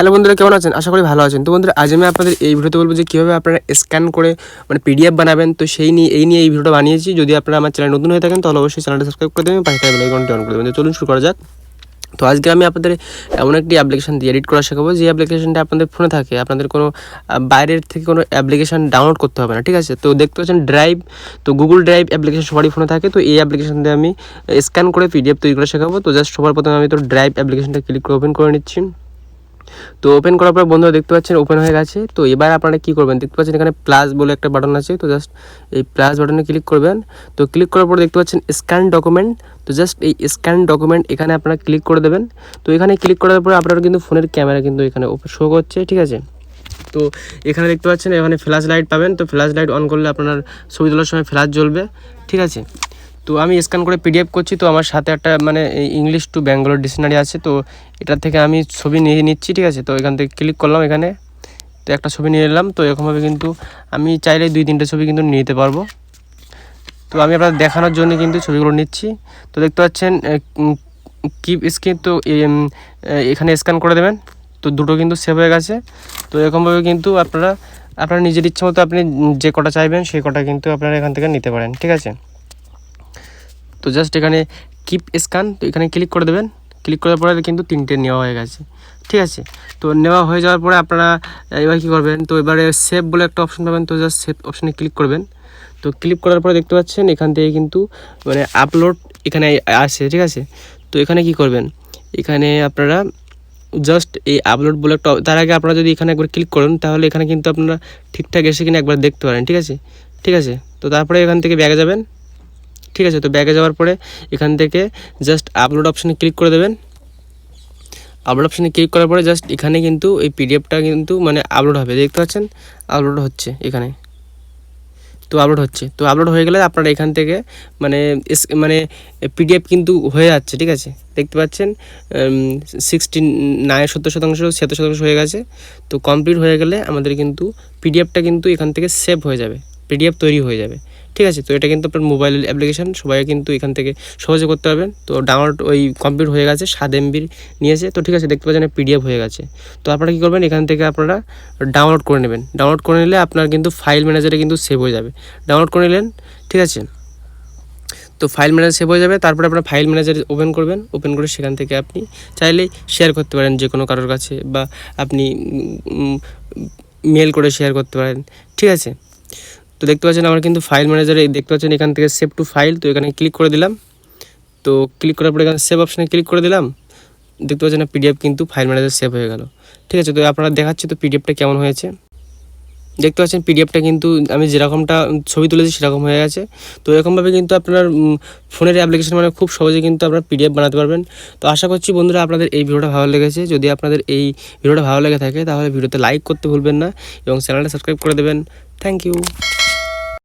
Hello বন্ধুরা, কেমন আছেন? আশা করি ভালো আছেন। তো বন্ধুরা, আজ আমি আপনাদের এই ভিডিওতে বলব যে কীভাবে আপনারা স্ক্যান করে মানে পিডিএফ বানাবেন। তো সেই নিয়ে, এই নিয়ে এই ভিডিওটা বানিয়েছি। যদি আপনারা আমার চ্যানেল নতুন হয়ে থাকেন, তাহলে অবশ্যই চ্যানেলটা সাবস্ক্রাইব করে দেবেন পাশে থাকা বেলাইকনটি অন করে দেবেন। চলুন শুরু করা যাক। তো আজকে আমি আপনাদের এমন একটি অ্যাপ্লিকেশন দিয়ে এডিট করা শেখাবো। যে অ্যাপ্লিকেশনটা আপনাদের ফোনে থাকে, আপনাদের কোনো বাইরের থেকে কোনো অ্যাপ্লিকেশন ডাউনলোড করতে হবে না, ঠিক আছে? তো দেখতে পাচ্ছেন ড্রাইভ তো গুগল ড্রাইভ অ্যাপ্লিকেশান সবারই ফোনে থাকে। তো এই অ্যাপ্লিকেশন দিয়ে আমি স্ক্যান করে পিডিএফ তৈরি করে শেখাবো। তো জাস্ট সবার প্রথমে আমি তো ড্রাইভ অ্যাপ্লিকেশানটা ক্লিক করে ওপেন করে নিচ্ছি। তো ওপেন করার পর বন্ধুরা দেখতে পাচ্ছেন ওপেন হয়ে গেছে। তো এবার আপনারা কি করবেন? দেখতে পাচ্ছেন এখানে প্লাস বলে একটা বাটন আছে। তো জাস্ট এই প্লাস বাটনে ক্লিক করবেন। তো ক্লিক করার পর দেখতে পাচ্ছেন স্ক্যান ডকুমেন্ট তো জাস্ট এই স্ক্যান ডকুমেন্ট এখানে আপনারা ক্লিক করে দেবেন। তো এখানে ক্লিক করার পর আপনারা কিন্তু ফোনের ক্যামেরা কিন্তু এখানে শো করছে, ঠিক আছে? তো এখানে দেখতে পাচ্ছেন এখানে ফ্ল্যাশ লাইট পাবেন। তো ফ্ল্যাশ লাইট অন করলে আপনার ছবি তোলার সময় ফ্ল্যাশ জ্বলবে, ঠিক আছে? তো আমি স্ক্যান করে পিডিএফ করছি, তো আমার সাথে একটা মানে ইংলিশ টু ব্যাঙ্গালোর ডিকশনারি আছে, তো এটার থেকে আমি ছবি নিয়ে নিচ্ছি, ঠিক আছে? তো এখান থেকে ক্লিক করলাম এখানে, তো একটা ছবি নিয়ে নিলাম তো এরকমভাবে কিন্তু আমি চাইলে দুই তিনটে ছবি কিন্তু নিতে পারব। তো আমি আপনার দেখানোর জন্য কিন্তু ছবিগুলো নিচ্ছি। তো দেখতে পাচ্ছেন কিপ স্ক্রিন তো এখানে স্ক্যান করে দেবেন, তো দুটো কিন্তু সেভ হয়ে গেছে। তো এরকমভাবে কিন্তু আপনারা, আপনার নিজের ইচ্ছে মতো আপনি যে কটা চাইবেন, সেই কটা কিন্তু আপনারা এখান থেকে নিতে পারেন, ঠিক আছে? তো জাস্ট এখানে কিপ স্ক্যান তো এখানে ক্লিক করে দেবেন। ক্লিক করার পরে কিন্তু তিনটে নেওয়া হয়ে গেছে। ঠিক আছে? তো নেওয়া হয়ে যাওয়ার পরে আপনারা এবার কী করবেন? তো এবারে সেভ বলে একটা অপশন পাবেন, তো জাস্ট সেভ অপশনে ক্লিক করবেন। তো ক্লিক করার পরে দেখতে পাচ্ছেন, এখান থেকে কিন্তু মানে আপলোড এখানে আসে, ঠিক আছে? তো এখানে কি করবেন? এখানে আপনারা জাস্ট এই আপলোড বলে একটা, তার আগে আপনারা যদি এখানে একবার ক্লিক করেন, তাহলে এখানে কিন্তু আপনারা ঠিকঠাক এসে কিনা একবার দেখতে পারেন, ঠিক আছে? ঠিক আছে? তো তারপরে এখান থেকে ব্যাগে যাবেন। ঠিক আছে, তো ব্যাগে যাওয়ার পরে এখান থেকে জাস্ট আপলোড অপশানে ক্লিক করে দেবেন। আপলোড অপশানে ক্লিক করার পরে জাস্ট এখানে কিন্তু এই পিডিএফটা কিন্তু মানে আপলোড হবে, দেখতে পাচ্ছেন? আপলোড হচ্ছে এখানে। তো আপলোড হচ্ছে। তো আপলোড হয়ে গেলে আপনারা এখান থেকে মানে মানে পিডিএফ কিন্তু হয়ে যাচ্ছে, ঠিক আছে? দেখতে পাচ্ছেন? সিক্সটি নাইন সত্তর শতাংশ সত্তর শতাংশ হয়ে গেছে। তো কমপ্লিট হয়ে গেলে আমাদের কিন্তু পিডিএফটা কিন্তু এখান থেকে সেভ হয়ে যাবে। পিডিএফ তৈরি হয়ে যাবে। ঠিক আছে? তো এটা কিন্তু আপনার মোবাইল অ্যাপ্লিকেশন সবাই কিন্তু এখান থেকে সহজে করতে পারবেন। তো ডাউনলোড ওই কমপ্লিট হয়ে গেছে, সাত এমবির নিয়েছে। তো ঠিক আছে, দেখতে পাচ্ছেন পিডিএফ হয়ে গেছে। তো আপনারা কী করবেন, এখান থেকে আপনারা ডাউনলোড করে নেবেন। ডাউনলোড করে নিলে আপনার কিন্তু ফাইল ম্যানেজারে কিন্তু সেভ হয়ে যাবে। ডাউনলোড করে নিলেন, ঠিক আছে? তো ফাইল ম্যানেজার সেভ হয়ে যাবে, তারপরে আপনার ফাইল ম্যানেজার ওপেন করবেন। ওপেন করে সেখান থেকে আপনি চাইলেই শেয়ার করতে পারেন যে কোনো কারোর কাছে বা আপনি মেল করে শেয়ার করতে পারেন। ঠিক আছে? তো দেখতে পাচ্ছেন আমার কিন্তু ফাইল ম্যানেজারে দেখতে পাচ্ছেন এখান থেকে সেভ টু ফাইল তো এখানে ক্লিক করে দিলাম। তো ক্লিক করার পরে এখানে সেভ অপশানে ক্লিক করে দিলাম। দেখতে পাচ্ছেন পিডিএফ কিন্তু ফাইল ম্যানেজার সেভ হয়ে গেল। ঠিক আছে, তো আপনারা দেখাচ্ছি তো পিডিএফটা কেমন হয়েছে। দেখতে পাচ্ছেন পিডিএফটা কিন্তু আমি যেরকমটা ছবি তুলেছি সেরকম হয়ে গেছে। তো এরকমভাবে কিন্তু আপনার ফোনের অ্যাপ্লিকেশন মানে খুব সহজে কিন্তু আপনার পিডিএফ বানাতে পারবেন। তো আশা করছি বন্ধুরা আপনাদের এই ভিডিওটা ভালো লেগেছে। যদি আপনাদের এই ভিডিওটা ভালো লেগে থাকে তাহলে ভিডিওতে লাইক করতে ভুলবেন না এবং চ্যানেলটা সাবস্ক্রাইব করে দেবেন। Thank you